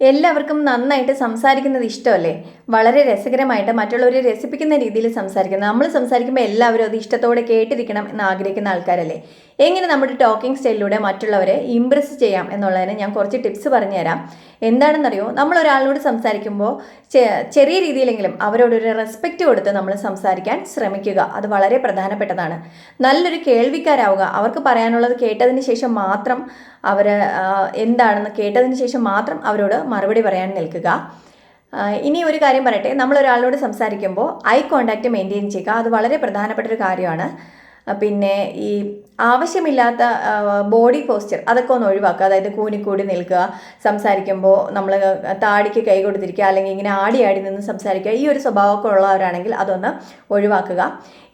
എല്ലാവർക്കും നന്നായിട്ട് സംസാരിക്കുന്നത് ഇഷ്ടമല്ലേ? വളരെ രസകരമായിട്ട് മറ്റുള്ളവരെ രസിപ്പിക്കുന്ന രീതിയിൽ സംസാരിക്കുന്നത്. നമ്മൾ സംസാരിക്കുമ്പോൾ എല്ലാവരും അത് ഇഷ്ടത്തോടെ കേട്ടിരിക്കണം എന്ന് ആഗ്രഹിക്കുന്ന ആൾക്കാരല്ലേ? എങ്ങനെ നമ്മുടെ ടോക്കിംഗ് സ്റ്റൈലിലൂടെ മറ്റുള്ളവരെ ഇമ്പ്രസ് ചെയ്യാം എന്നുള്ളതിന് ഞാൻ കുറച്ച് ടിപ്സ് പറഞ്ഞുതരാം. എന്താണെന്നറിയോ? നമ്മൾ ഒരാളോട് സംസാരിക്കുമ്പോൾ ചെറിയ രീതിയിലെങ്കിലും അവരോടൊരു റെസ്പെക്റ്റ് കൊടുത്ത് നമ്മൾ സംസാരിക്കാൻ ശ്രമിക്കുക. അത് വളരെ പ്രധാനപ്പെട്ടതാണ്. നല്ലൊരു കേൾവിക്കാരാവുക. അവർക്ക് പറയാനുള്ളത് കേട്ടതിന് ശേഷം മാത്രം അവർ എന്താണെന്ന് കേട്ടതിന് ശേഷം മാത്രം അവരോട് മറുപടി പറയാൻ നിൽക്കുക. ഇനി ഒരു കാര്യം പറയട്ടെ. നമ്മൾ ഒരാളോട് സംസാരിക്കുമ്പോൾ ഐ കോണ്ടാക്റ്റ് മെയിന്റെയിൻ ചെയ്യുക. അത് വളരെ പ്രധാനപ്പെട്ട ഒരു കാര്യമാണ്. പിന്നെ ഈ ആവശ്യമില്ലാത്ത ബോഡി പോസ്ചർ അതൊക്കെ ഒന്ന് ഒഴിവാക്കുക. അതായത് കൂനിക്കൂടി നിൽക്കുക സംസാരിക്കുമ്പോൾ നമ്മൾ താടിക്ക് കൈ കൊടുത്തിരിക്കുക അല്ലെങ്കിൽ ഇങ്ങനെ ആടി ആടി നിന്ന് സംസാരിക്കുക ഈ ഒരു സ്വഭാവമൊക്കെ ഉള്ളവരാണെങ്കിൽ അതൊന്ന് ഒഴിവാക്കുക.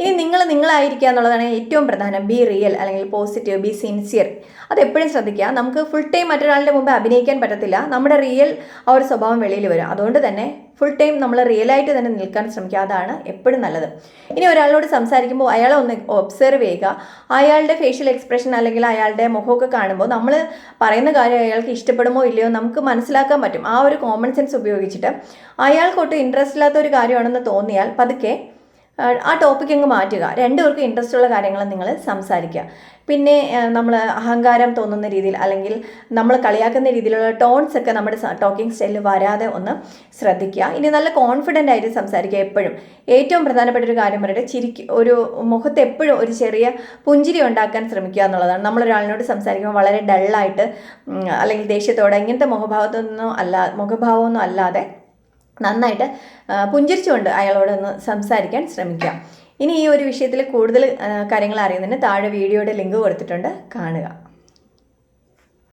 ഇനി നിങ്ങൾ നിങ്ങളായിരിക്കുക എന്നുള്ളതാണ് ഏറ്റവും പ്രധാനം. ബി റിയൽ അല്ലെങ്കിൽ പോസിറ്റീവ് ബി സിൻസിയർ അത് എപ്പോഴും ശ്രദ്ധിക്കുക. നമുക്ക് ഫുൾ ടൈം മറ്റൊരാളുടെ മുമ്പ് അഭിനയിക്കാൻ പറ്റത്തില്ല. നമ്മുടെ റിയൽ ആ ഒരു സ്വഭാവം വെളിയിൽ വരും അതുകൊണ്ട് തന്നെ ഫുൾ ടൈം നമ്മൾ റിയലായിട്ട് തന്നെ നിൽക്കാൻ ശ്രമിക്കുക. അതാണ് എപ്പോഴും നല്ലത്. ഇനി ഒരാളോട് സംസാരിക്കുമ്പോൾ അയാളെ ഒന്ന് ഒബ്സർവ് ചെയ്യുക. അയാളുടെ ഫേഷ്യൽ എക്സ്പ്രഷൻ അല്ലെങ്കിൽ അയാളുടെ മുഖമൊക്കെ കാണുമ്പോൾ നമ്മൾ പറയുന്ന കാര്യം അയാൾക്ക് ഇഷ്ടപ്പെടുമോ ഇല്ലയോ നമുക്ക് മനസ്സിലാക്കാൻ പറ്റും. ആ ഒരു കോമൺ സെൻസ് ഉപയോഗിച്ചിട്ട് അയാൾക്കൊട്ടും ഇൻട്രസ്റ്റ് ഇല്ലാത്ത ഒരു കാര്യമാണെന്ന് തോന്നിയാൽ പതുക്കെ ആ, ടോപ്പിക് അങ്ങ് മാറ്റുക. രണ്ടുപേർക്കും ഇൻട്രസ്റ്റ് ഉള്ള കാര്യങ്ങൾ നിങ്ങൾ സംസാരിക്കുക. പിന്നെ നമ്മൾ അഹങ്കാരം തോന്നുന്ന രീതിയിൽ അല്ലെങ്കിൽ നമ്മൾ കളിയാക്കുന്ന രീതിയിലുള്ള ടോൺസ് ഒക്കെ നമ്മുടെ ടോക്കിംഗ് സ്റ്റൈലിൽ വരാതെ ഒന്ന് ശ്രദ്ധിക്കുക. ഇനി നല്ല കോൺഫിഡന്റ് ആയിട്ട് സംസാരിക്കുക എപ്പോഴും. ഏറ്റവും പ്രധാനപ്പെട്ട ഒരു കാര്യം പറയട്ടെ ചിരിക്ക് ഒരു മുഖത്ത് എപ്പോഴും ഒരു ചെറിയ പുഞ്ചിരി ഉണ്ടാക്കാൻ ശ്രമിക്കുക എന്നുള്ളതാണ്. നമ്മളൊരാളിനോട് സംസാരിക്കുമ്പോൾ വളരെ ഡള്ളായിട്ട് അല്ലെങ്കിൽ ദേഷ്യത്തോടെ ഇങ്ങനത്തെ മുഖഭാവത്തൊന്നും അല്ല മുഖഭാവമൊന്നും അല്ലാതെ നന്നായിട്ട് പുഞ്ചിരിച്ചുകൊണ്ട് അയാളോടൊന്ന് സംസാരിക്കാൻ ശ്രമിക്കുക ഇനി ഈ ഒരു വിഷയത്തിൽ കൂടുതൽ കാര്യങ്ങൾ അറിയുന്നതിന് താഴെ വീഡിയോയുടെ ലിങ്ക് കൊടുത്തിട്ടുണ്ട്. കാണുക.